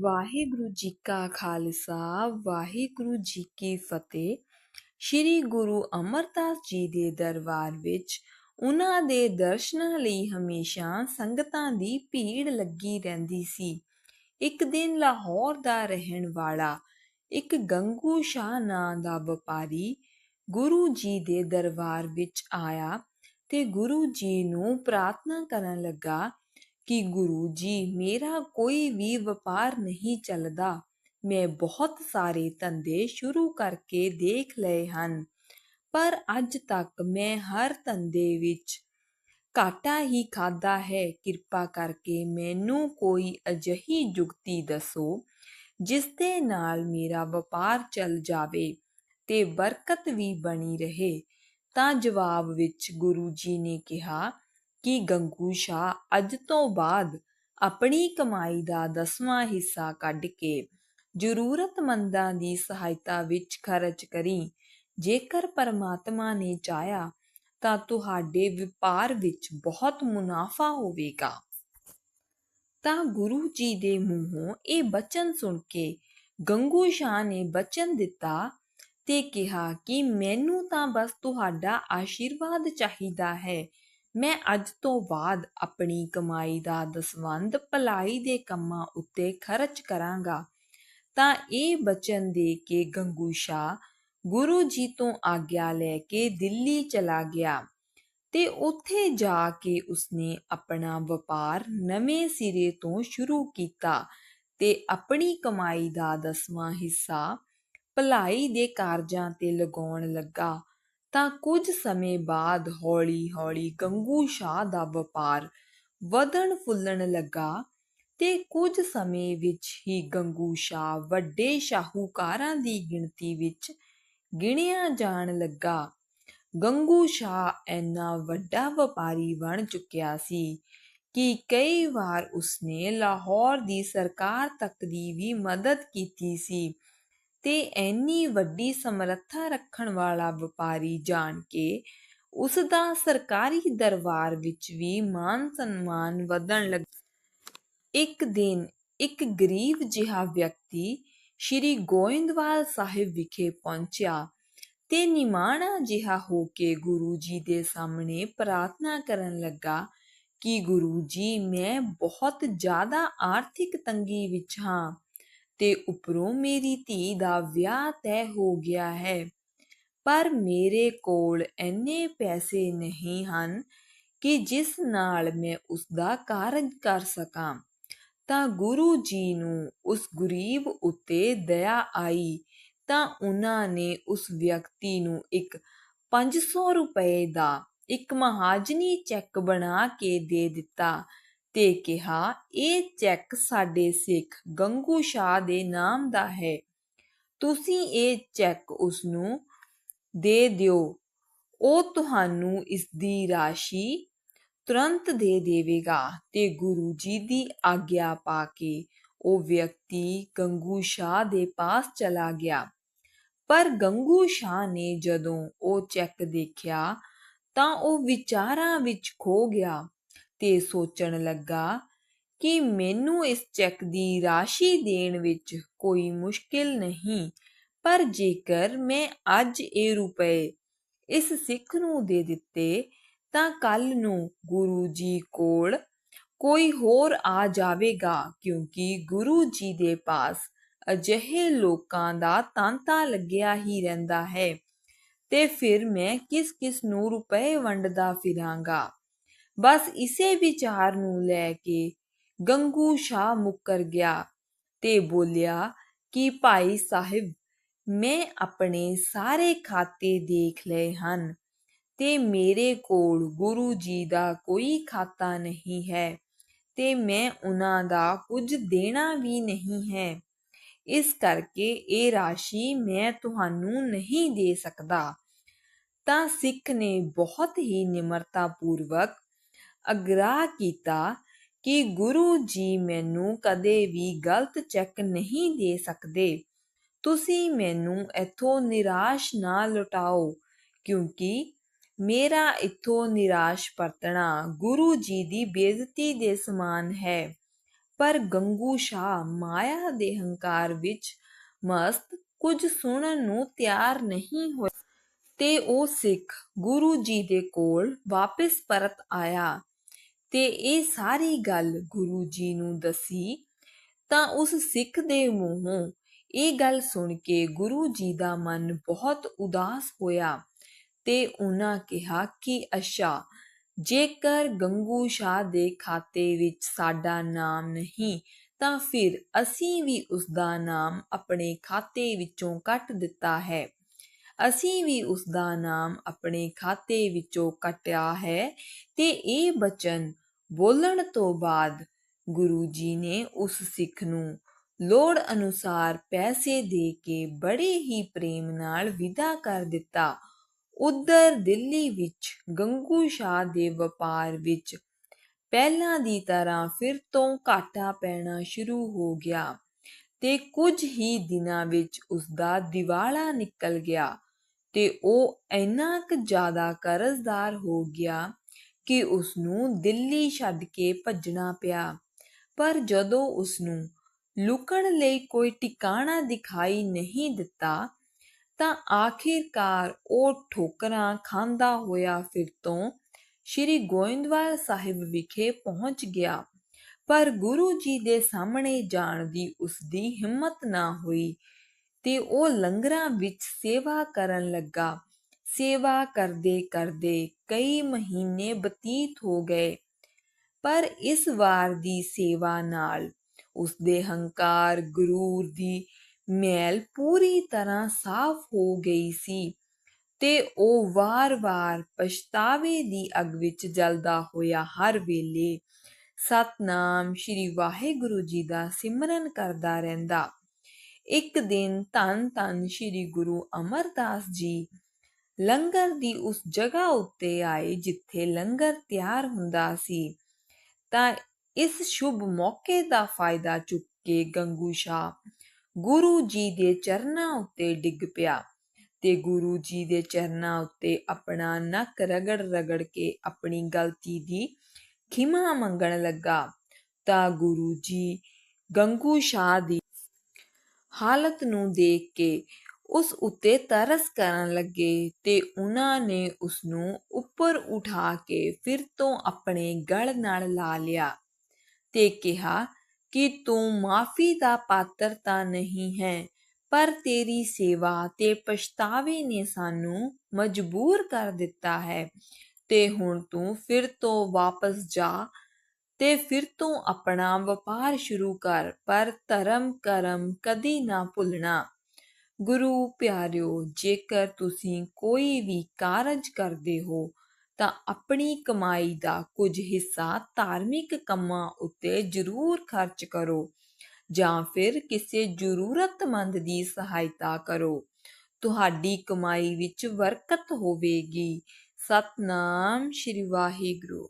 ਵਾਹਿਗੁਰੂ ਜੀ ਕਾ ਖਾਲਸਾ, ਵਾਹਿਗੁਰੂ ਜੀ ਕੀ ਫਤਿਹ। ਸ੍ਰੀ ਗੁਰੂ ਅਮਰਦਾਸ ਜੀ ਦੇ ਦਰਬਾਰ ਵਿੱਚ ਉਹਨਾਂ ਦੇ ਦਰਸ਼ਨਾਂ ਲਈ ਹਮੇਸ਼ਾ ਸੰਗਤਾਂ ਦੀ ਭੀੜ ਲੱਗੀ ਰਹਿੰਦੀ ਸੀ। ਇੱਕ ਦਿਨ ਲਾਹੌਰ ਦਾ ਰਹਿਣ ਵਾਲਾ, ਇੱਕ ਗੰਗੂ ਸ਼ਾਹ ਨਾਂ ਦਾ ਵਪਾਰੀ ਗੁਰੂ ਜੀ ਦੇ ਦਰਬਾਰ ਵਿੱਚ ਆਇਆ ਤੇ ਗੁਰੂ ਜੀ ਨੂੰ ਪ੍ਰਾਰਥਨਾ ਕਰਨ ਲੱਗਾ ਕਿ ਗੁਰੂ ਜੀ, ਮੇਰਾ ਕੋਈ ਵੀ ਵਪਾਰ ਨਹੀਂ ਚੱਲਦਾ। ਮੈਂ ਬਹੁਤ ਸਾਰੇ ਧੰਦੇ ਸ਼ੁਰੂ ਕਰਕੇ ਦੇਖ ਲਏ ਹਨ, ਪਰ ਅੱਜ ਤੱਕ ਮੈਂ ਹਰ ਧੰਦੇ ਵਿੱਚ ਘਾਟਾ ਹੀ ਖਾਦਾ ਹੈ। ਕਿਰਪਾ ਕਰਕੇ ਮੈਨੂੰ ਕੋਈ ਅਜਿਹੀ ਯੁਕਤੀ ਦੱਸੋ, ਜਿਸ ਦੇ ਨਾਲ ਮੇਰਾ ਵਪਾਰ ਚੱਲ ਜਾਵੇ ਤੇ ਬਰਕਤ ਵੀ ਬਣੀ ਰਹੇ। ਤਾਂ ਜਵਾਬ ਵਿੱਚ ਗੁਰੂ ਜੀ ਨੇ ਕਿਹਾ ਕਿ ਗੰਗੂ ਸ਼ਾਹ ਅੱਜ ਤੋਂ ਬਾਅਦ ਆਪਣੀ ਕਮਾਈ ਦਾ ਦਸਵਾਂ ਹਿੱਸਾ ਕੱਢ ਕੇ ਜ਼ਰੂਰਤਮੰਦਾਂ ਦੀ ਸਹਾਇਤਾ ਵਿੱਚ ਖਰਚ ਕਰੀ। ਜੇਕਰ ਪਰਮਾਤਮਾ ਨੇ ਚਾਹਿਆ ਤਾਂ ਤੁਹਾਡੇ ਵਪਾਰ ਵਿੱਚ ਬਹੁਤ ਮੁਨਾਫਾ ਹੋਵੇਗਾ। ਤਾਂ ਗੁਰੂ ਜੀ ਦੇ ਮੂੰਹੋਂ ਇਹ ਬਚਨ ਸੁਣ ਕੇ ਗੰਗੂ ਸ਼ਾਹ ਨੇ ਬਚਨ ਦਿੱਤਾ ਤੇ ਕਿਹਾ ਕਿ ਮੈਨੂੰ ਤਾਂ ਬਸ ਤੁਹਾਡਾ ਆਸ਼ੀਰਵਾਦ ਚਾਹੀਦਾ ਹੈ। ਮੈਂ ਅੱਜ ਤੋਂ ਬਾਅਦ ਆਪਣੀ ਕਮਾਈ ਦਾ ਦਸਵੰਧ ਭਲਾਈ ਦੇ ਕੰਮਾਂ ਉੱਤੇ ਖਰਚ ਕਰਾਂਗਾ। ਤਾਂ ਇਹ ਬਚਨ ਦੇ ਕੇ ਗੰਗੂ ਸ਼ਾਹ ਗੁਰੂ ਜੀ ਤੋਂ ਆਗਿਆ ਲੈ ਕੇ ਦਿੱਲੀ ਚਲਾ ਗਿਆ ਤੇ ਉੱਥੇ ਜਾ ਕੇ ਉਸਨੇ ਆਪਣਾ ਵਪਾਰ ਨਵੇਂ ਸਿਰੇ ਤੋਂ ਸ਼ੁਰੂ ਕੀਤਾ ਤੇ ਆਪਣੀ ਕਮਾਈ ਦਾ ਦਸਵਾਂ ਹਿੱਸਾ ਭਲਾਈ ਦੇ ਕਾਰਜਾਂ ਤੇ ਲਗਾਉਣ ਲੱਗਾ। ਤਾਂ ਕੁਝ ਸਮੇਂ ਬਾਅਦ ਹੌਲੀ-ਹੌਲੀ ਗੰਗੂ ਸ਼ਾਹ ਦਾ ਵਪਾਰ ਵਧਣ ਫੁੱਲਣ ਲੱਗਾ ਤੇ ਕੁਝ ਸਮੇਂ ਵਿੱਚ ਹੀ ਗੰਗੂ ਸ਼ਾਹ ਵੱਡੇ ਸ਼ਾਹੂਕਾਰਾਂ ਦੀ ਗਿਣਤੀ ਵਿੱਚ ਗਿਣਿਆ ਜਾਣ ਲੱਗਾ। ਗੰਗੂ ਸ਼ਾਹ ਇੰਨਾ ਵੱਡਾ ਵਪਾਰੀ ਬਣ ਚੁੱਕਿਆ ਸੀ ਕਿ ਕਈ ਵਾਰ ਉਸਨੇ ਲਾਹੌਰ ਦੀ ਸਰਕਾਰ ਤੱਕ ਦੀ ਵੀ ਮਦਦ ਕੀਤੀ ਸੀ। ਤੇ ਇੰਨੀ ਵੱਡੀ ਸਮਰੱਥਾ ਰੱਖਣ ਵਾਲਾ ਵਪਾਰੀ ਜਾਣ ਕੇ ਉਸ ਦਾ ਸਰਕਾਰੀ ਦਰਬਾਰ ਵਿੱਚ ਵੀ ਮਾਨ ਸਨਮਾਨ ਵਧਣ ਲੱਗਾ ਇੱਕ ਦਿਨ ਇੱਕ ਗਰੀਬ ਜਿਹਾ ਵਿਅਕਤੀ ਸ਼੍ਰੀ ਗੋਇੰਦਵਾਲ ਸਾਹਿਬ ਵਿਖੇ ਪਹੁੰਚਿਆ ਤੇ ਨਿਮਾਣਾ ਜਿਹਾ ਹੋ ਕੇ ਗੁਰੂ ਜੀ ਦੇ ਸਾਹਮਣੇ ਪ੍ਰਾਰਥਨਾ ਕਰਨ ਲੱਗਾ ਕਿ ਗੁਰੂ ਜੀ, ਮੈਂ ਬਹੁਤ ਜ਼ਿਆਦਾ ਆਰਥਿਕ ਤੰਗੀ ਵਿੱਚ ਹਾਂ। ਤੇ ਉੱਪਰੋਂ ਮੇਰੀ ਧੀ ਦਾ ਵਿਆਹ ਤੈਅ ਹੋ ਗਿਆ ਹੈ। ਪਰ ਮੇਰੇ ਕੋਲ ਇੰਨੇ ਪੈਸੇ ਨਹੀਂ ਹਨ ਕਿ ਜਿਸ ਨਾਲ ਮੈਂ ਉਸ ਦਾ ਕਾਰਜ ਕਰ ਸਕਾਂ। ਤਾਂ ਗੁਰੂ ਜੀ ਨੂੰ ਉਸ ਗਰੀਬ ਉੱਤੇ ਦਇਆ ਆਈ ਤਾਂ ਉਹਨਾਂ ਨੇ ਉਸ ਵਿਅਕਤੀ ਨੂੰ ਇੱਕ 500 ਰੁਪਏ ਦਾ ਇੱਕ ਮਹਾਜਨੀ ਚੈੱਕ ਬਣਾ ਕੇ ਦੇ ਦਿੱਤਾ ਤੇ ਕਿਹਾ, ਇਹ ਚੈੱਕ ਸਾਡੇ ਸਿੱਖ ਗੰਗੂ ਸ਼ਾਹ ਦੇ ਨਾਮ ਦਾ ਹੈ। ਤੁਸੀਂ ਇਹ ਚੈੱਕ ਉਸ ਨੂੰ ਦੇ ਦਿਓ। ਉਹ ਤੁਹਾਨੂੰ ਇਸ ਦੀ ਰਾਸ਼ੀ ਤੁਰੰਤ ਦੇ ਦੇਵੇਗਾ ਤੇ ਗੁਰੂ ਜੀ ਦੀ ਆਗਿਆ ਪਾ ਕੇ ਉਹ ਵਿਅਕਤੀ ਗੰਗੂ ਸ਼ਾਹ ਦੇ ਪਾਸ ਚਲਾ ਗਿਆ। ਪਰ ਗੰਗੂ ਸ਼ਾਹ ਨੇ ਜਦੋਂ ਉਹ ਚੈੱਕ ਦੇਖਿਆ ਤਾਂ ਉਹ ਵਿਚਾਰਾਂ ਵਿੱਚ ਖੋ ਗਿਆ। ਤੇ ਸੋਚਣ ਲੱਗਾ ਕਿ ਮੈਨੂੰ ਇਸ ਚੈੱਕ ਦੀ ਰਾਸ਼ੀ ਦੇਣ ਵਿੱਚ ਕੋਈ ਮੁਸ਼ਕਿਲ ਨਹੀਂ, ਪਰ ਜੇਕਰ ਮੈਂ ਅੱਜ ਇਹ ਰੁਪਏ ਇਸ ਸਿੱਖ ਨੂੰ ਦੇ ਦਿੱਤੇ, ਤਾਂ ਕੱਲ ਨੂੰ ਗੁਰੂ ਜੀ ਕੋਲ ਕੋਈ ਹੋਰ ਆ ਜਾਵੇਗਾ, ਕਿਉਂਕਿ ਗੁਰੂ ਜੀ ਦੇ ਪਾਸ ਅਜਿਹੇ ਲੋਕਾਂ ਦਾ ਤਾਂਤਾ ਲੱਗਿਆ ਹੀ ਰਹਿੰਦਾ ਹੈ। ਤੇ ਫਿਰ ਮੈਂ ਕਿਸ ਕਿਸ ਨੂੰ ਰੁਪਏ ਵੰਡਦਾ ਫਿਰਾਂਗਾ? ਬਸ ਇਸੇ ਵਿਚਾਰ ਨੂੰ ਲੈ ਕੇ ਗੰਗੂ ਸ਼ਾਹ ਮੁੱਕਰ ਗਿਆ ਤੇ ਬੋਲਿਆ ਕਿ ਭਾਈ ਸਾਹਿਬ, ਮੈਂ ਆਪਣੇ ਸਾਰੇ ਖਾਤੇ ਦੇਖ ਲਏ ਹਨ ਤੇ ਮੇਰੇ ਕੋਲ ਗੁਰੂ ਜੀ ਦਾ ਕੋਈ ਖਾਤਾ ਨਹੀਂ ਹੈ ਤੇ ਮੈਂ ਉਹਨਾਂ ਦਾ ਕੁਝ ਦੇਣਾ ਵੀ ਨਹੀਂ ਹੈ। ਇਸ ਕਰਕੇ ਇਹ ਰਾਸ਼ੀ ਮੈਂ ਤੁਹਾਨੂੰ ਨਹੀਂ ਦੇ ਸਕਦਾ। ਤਾਂ ਸਿੱਖ ਨੇ ਬਹੁਤ ਹੀ ਨਿਮਰਤਾ ਪੂਰਵਕ ਅਗਰਾਹ ਕੀਤਾ ਕਿ ਗੁਰੂ ਜੀ ਮੈਨੂੰ ਕਦੇ ਵੀ ਗਲਤ ਚੈੱਕ ਨਹੀਂ ਦੇ ਸਕਦੇ। ਤੁਸੀਂ ਮੈਨੂੰ ਇੱਥੋਂ ਨਿਰਾਸ਼ ਨਾ ਲੁਟਾਓ, ਕਿਉਂਕਿ ਮੇਰਾ ਇੱਥੋਂ ਨਿਰਾਸ਼ ਪਰਤਣਾ ਗੁਰੂ ਜੀ ਦੀ ਬੇਇੱਜ਼ਤੀ ਦੇ ਸਮਾਨ ਹੈ। ਪਰ ਗੰਗੂ ਸ਼ਾਹ ਮਾਇਆ ਦੇ ਹੰਕਾਰ ਵਿੱਚ ਮਸਤ ਕੁਝ ਸੁਣਨ ਨੂੰ ਤਿਆਰ ਨਹੀਂ ਹੋਇਆ ਤੇ ਉਹ ਸਿੱਖ ਗੁਰੂ ਜੀ ਦੇ ਕੋਲ ਵਾਪਸ ਪਰਤ ਆਇਆ। ਤੇ ਇਹ ਸਾਰੀ ਗੱਲ ਗੁਰੂ ਜੀ ਨੂੰ ਦੱਸੀ, ਤਾਂ ਉਸ ਸਿੱਖ ਦੇ ਮੂੰਹੋਂ ਇਹ ਗੱਲ ਸੁਣ ਕੇ ਗੁਰੂ ਜੀ ਦਾ ਮਨ ਬਹੁਤ ਉਦਾਸ ਹੋਇਆ ਤੇ ਉਹਨਾਂ ਕਿਹਾ ਕਿ, ਅੱਛਾ, ਜੇਕਰ ਗੰਗੂ ਸ਼ਾਹ ਦੇ ਖਾਤੇ ਵਿੱਚ ਸਾਡਾ ਨਾਮ ਨਹੀਂ, ਤਾਂ ਫਿਰ ਅਸੀਂ ਵੀ ਉਸ ਦਾ ਨਾਮ ਆਪਣੇ ਖਾਤੇ ਵਿੱਚੋਂ ਕੱਟ ਦਿੱਤਾ ਹੈ। ਅਸੀਂ ਵੀ ਉਸ ਦਾ ਨਾਮ ਆਪਣੇ ਖਾਤੇ ਵਿੱਚੋਂ ਕੱਟਿਆ ਹੈ ਤੇ ਇਹ ਬਚਨ ਬੋਲਣ ਤੋਂ ਬਾਅਦ ਗੁਰੂ ਜੀ ਨੇ ਉਸ ਸਿੱਖ ਨੂੰ ਲੋੜ ਅਨੁਸਾਰ ਪੈਸੇ ਦੇ ਕੇ ਬੜੇ ਹੀ ਪ੍ਰੇਮ ਨਾਲ ਵਿਦਾ ਕਰ ਦਿੱਤਾ। ਉਧਰ ਦਿੱਲੀ ਵਿੱਚ ਗੰਗੂ ਸ਼ਾਹ ਦੇ ਵਪਾਰ ਵਿੱਚ ਪਹਿਲਾਂ ਦੀ ਤਰ੍ਹਾਂ ਫਿਰ ਤੋਂ ਘਾਟਾ ਪੈਣਾ ਸ਼ੁਰੂ ਹੋ ਗਿਆ ਤੇ ਕੁਝ ਹੀ ਦਿਨਾਂ ਵਿੱਚ ਉਸ ਦਾ ਦਿਵਾਲਾ ਨਿਕਲ ਗਿਆ ਤੇ ਉਹ ਇੰਨਾ ਕੁ ਜ਼ਿਆਦਾ ਕਰਜ਼ਦਾਰ ਹੋ ਗਿਆ ਕਿ ਉਸ ਨੂੰ ਦਿੱਲੀ ਛੱਡ ਕੇ ਭੱਜਣਾ ਪਿਆ। ਪਰ ਜਦੋਂ ਉਸ ਨੂੰ ਲੁਕਣ ਲਈ ਕੋਈ ਟਿਕਾਣਾ ਦਿਖਾਈ ਨਹੀਂ ਦਿੱਤਾ, ਤਾਂ ਆਖਿਰਕਾਰ ਉਹ ਠੋਕਰਾਂ ਖਾਂਦਾ ਹੋਇਆ ਫਿਰ ਤੋਂ ਸ਼੍ਰੀ ਗੋਇੰਦਵਾਲ ਸਾਹਿਬ ਵਿਖੇ ਪਹੁੰਚ ਗਿਆ। ਪਰ ਗੁਰੂ ਜੀ ਦੇ ਸਾਹਮਣੇ ਜਾਣ ਦੀ ਉਸ ਦੀ ਹਿੰਮਤ ਨਾ ਹੋਈ ਤੇ ਉਹ ਲੰਗਰਾਂ ਵਿੱਚ ਸੇਵਾ ਕਰਨ ਲੱਗਾ। ਸੇਵਾ ਕਰਦੇ ਕਰਦੇ ਕਈ ਮਹੀਨੇ ਬਤੀਤ ਹੋ ਗਏ। ਪਰ ਇਸ ਵਾਰ ਦੀ ਸੇਵਾ ਨਾਲ ਉਸ ਦੇ ਹੰਕਾਰ ਗਰੂਰ ਦੀ ਮੈਲ ਪੂਰੀ ਤਰ੍ਹਾਂ ਸਾਫ਼ ਹੋ ਗਈ ਸੀ ਤੇ ਉਹ ਵਾਰ-ਵਾਰ ਪਛਤਾਵੇ ਦੀ ਅਗ ਵਿੱਚ ਜਲਦਾ ਹੋਇਆ ਹਰ ਵੇਲੇ ਸਤਨਾਮ ਸ਼੍ਰੀ ਵਾਹਿਗੁਰੂ ਜੀ ਦਾ ਸਿਮਰਨ ਕਰਦਾ ਰਹਿੰਦਾ। ਇੱਕ ਦਿਨ ਧੰਨ ਧੰਨ ਸ਼੍ਰੀ ਗੁਰੂ ਅਮਰਦਾਸ ਜੀ ਲੰਗਰ ਦੀ ਉਸ ਜਗ੍ਹਾ ਉੱਤੇ ਆਏ ਜਿੱਥੇ ਲੰਗਰ ਤਿਆਰ ਹੁੰਦਾ ਸੀ, ਤਾਂ ਇਸ ਸ਼ੁਭ ਮੌਕੇ ਦਾ ਫਾਇਦਾ ਚੁੱਕ ਕੇ ਗੰਗੂ ਸ਼ਾਹ ਗੁਰੂ ਜੀ ਦੇ ਚਰਨਾਂ ਉੱਤੇ ਡਿੱਗ ਪਿਆ ਤੇ ਗੁਰੂ ਜੀ ਦੇ ਚਰਨਾਂ ਉੱਤੇ ਆਪਣਾ ਨੱਕ ਰਗੜ ਰਗੜ ਕੇ ਆਪਣੀ ਗਲਤੀ ਦੀ ਖਿਮਾ ਮੰਗਣ ਲੱਗਾ, ਤਾਂ ਗੁਰੂ ਜੀ ਗੰਗੂ ਸ਼ਾਹ ਦੀ ਹਾਲਤ ਨੂੰ ਦੇਖ ਕੇ ਉਸ ਉੱਤੇ ਤਰਸ ਕਰਨ ਲੱਗੇ ਤੇ ਉਹਨਾਂ ਨੇ ਉਸ ਨੂੰ ਉੱਪਰ ਉਠਾ ਕੇ ਫਿਰ ਤੋਂ ਆਪਣੇ ਗਲ ਨਾਲ ਲਾ ਲਿਆ ਤੇ ਕਿਹਾ ਕਿ ਤੂੰ ਮਾਫੀ ਦਾ ਪਾਤਰ ਤਾਂ ਨਹੀਂ ਹੈ, ਪਰ ਤੇਰੀ ਸੇਵਾ ਤੇ ਪਛਤਾਵੇ ਨੇ ਸਾਨੂੰ ਮਜਬੂਰ ਕਰ ਦਿੱਤਾ ਹੈ ਤੇ ਹੁਣ ਤੂੰ ਫਿਰ ਤੋਂ ਵਾਪਸ ਜਾ ਤੇ ਫਿਰ ਤੋਂ ਆਪਣਾ ਵਪਾਰ ਸ਼ੁਰੂ ਕਰ, ਪਰ ਧਰਮ ਕਰਮ ਕਦੀ ਨਾ ਭੁੱਲਣਾ। ਗੁਰੂ ਪਿਆਰਿਓ, ਜੇਕਰ ਤੁਸੀਂ ਕੋਈ ਵੀ ਕਾਰਜ ਕਰਦੇ ਹੋ, ਤਾਂ ਆਪਣੀ ਕਮਾਈ ਦਾ ਕੁਝ ਹਿੱਸਾ ਧਾਰਮਿਕ ਕੰਮਾਂ ਉੱਤੇ ਜ਼ਰੂਰ ਖਰਚ ਕਰੋ ਜਾਂ ਫਿਰ ਕਿਸੇ ਜ਼ਰੂਰਤਮੰਦ ਦੀ ਸਹਾਇਤਾ ਕਰੋ। ਤੁਹਾਡੀ ਕਮਾਈ ਵਿੱਚ ਬਰਕਤ ਹੋਵੇਗੀ। ਸਤਨਾਮ ਸ਼੍ਰੀ ਵਾਹਿਗੁਰੂ।